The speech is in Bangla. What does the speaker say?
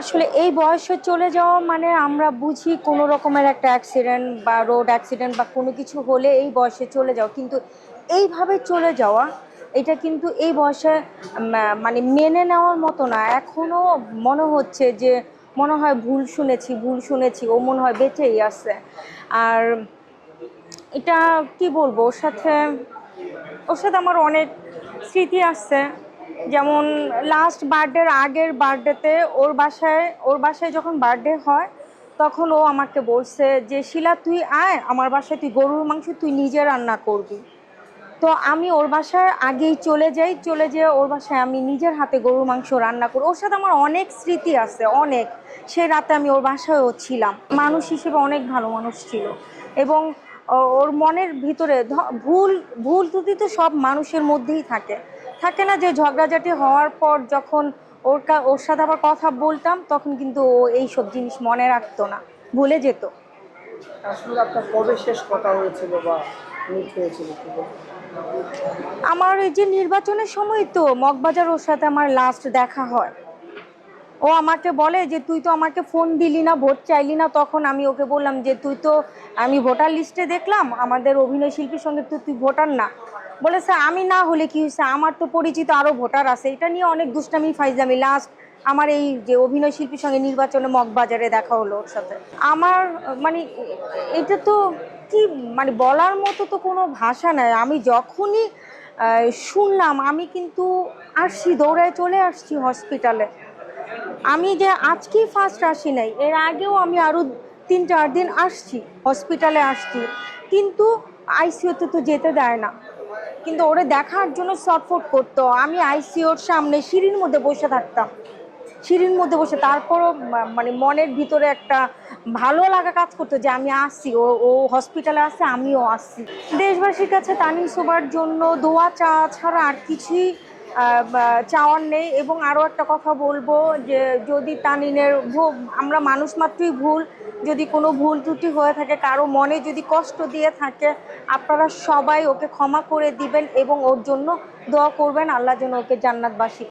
আসলে এই বয়সে চলে যাওয়া মানে আমরা বুঝি কোনো রকমের একটা অ্যাক্সিডেন্ট বা রোড অ্যাক্সিডেন্ট বা কোনো কিছু হলে এই বয়সে চলে যাওয়া। কিন্তু এইভাবে চলে যাওয়া, এটা কিন্তু এই বয়সে মানে মেনে নেওয়ার মতো না। এখনও মনে হচ্ছে যে, মনে হয় ভুল শুনেছি ভুল শুনেছি, ও মনে হয় বেঁচেই আছে। আর এটা কি বলব, ওর সাথে ওর সাথে আমার অনেক স্মৃতি আসছে যেমন লাস্ট বার্থডের আগের বার্থডেতে ওর বাসায় ওর বাসায় যখন বার্থডে হয়, তখন ও আমাকে বলছে যে, শিলা, তুই আয়, আমার বাসায় তুই গরুর মাংস, তুই নিজে রান্না করবি। তো আমি ওর বাসায় আগেই চলে যাই, চলে যেয়ে ওর বাসায় আমি নিজের হাতে গরুর মাংস রান্না করি। ওর সাথে আমার অনেক স্মৃতি আছে, অনেক। সে রাতে আমি ওর বাসায়ও ছিলাম। মানুষ হিসেবে অনেক ভালো মানুষ ছিল। এবং ওর মনের ভিতরে ভুল ভুল ত্রুটি তো সব মানুষের মধ্যেই থাকে। থাকে না যে ঝগড়াঝাটি হওয়ার পর যখন ওর ওর সাথে আবার কথা বলতাম তখন কিন্তু ও এইসব জিনিস মনে রাখতো না ভুলে যেত। আসলে আপনার কবে শেষ কথা হয়েছিল বা মিট হয়েছিল আমার এই যে নির্বাচনের সময় তো মগবাজার ওর সাথে আমার লাস্ট দেখা হয়। ও আমাকে বলে যে তুই তো আমাকে ফোন দিলি না ভোট চাইলি না। তখন আমি ওকে বললাম যে তুই তো আমি ভোটার লিস্টে দেখলাম আমাদের অভিনয় শিল্পীর সঙ্গে তো তুই ভোটার না। বলেছে আমি না হলে কি হয়েছে? আমার তো পরিচিত আরও ভোটার আছে। এটা নিয়ে অনেক দুষ্টামি, ফাইজলামি। লাস্ট আমার এই যে অভিনয় শিল্পীর সঙ্গে নির্বাচনে মগবাজারে দেখা হলো ওর সাথে। আমার মানে এটা তো কি মানে বলার মতো তো কোনো ভাষা নাই। আমি যখনই শুনলাম, আমি কিন্তু আসছি, দৌড়ায় চলে আসছি হসপিটালে আমি যে আজকেই ফার্স্ট আসি নাই, এর আগেও আমি আরও তিন চার দিন আসছি হসপিটালে আসছি। কিন্তু আইসিইউতে তো যেতে দেয় না। কিন্তু ওরে দেখার জন্য শর্টফট করতো। আমি আইসিওর সামনে সিঁড়ির মধ্যে বসে থাকতাম। সিঁড়ির মধ্যে বসে তারপরও মানে মনের ভিতরে একটা ভালো লাগা কাজ করতো যে আমি আসছি, ও ও হসপিটালে আসছে আমিও আসছি। দেশবাসীর কাছে তানিম সোবার জন্য দোয়া চা ছাড়া আর কিছুই চাওয়ার নেই এবং আরও একটা কথা বলব যে যদি তানিনের আমরা মানুষ মাত্রই ভুল, যদি কোনো ভুল ত্রুটি হয়ে থাকে, কারও মনে যদি কষ্ট দিয়ে থাকে, আপনারা সবাই ওকে ক্ষমা করে দিবেন এবং ওর জন্য দোয়া করবেন। আল্লাহ যেন ওকে জান্নাতবাসী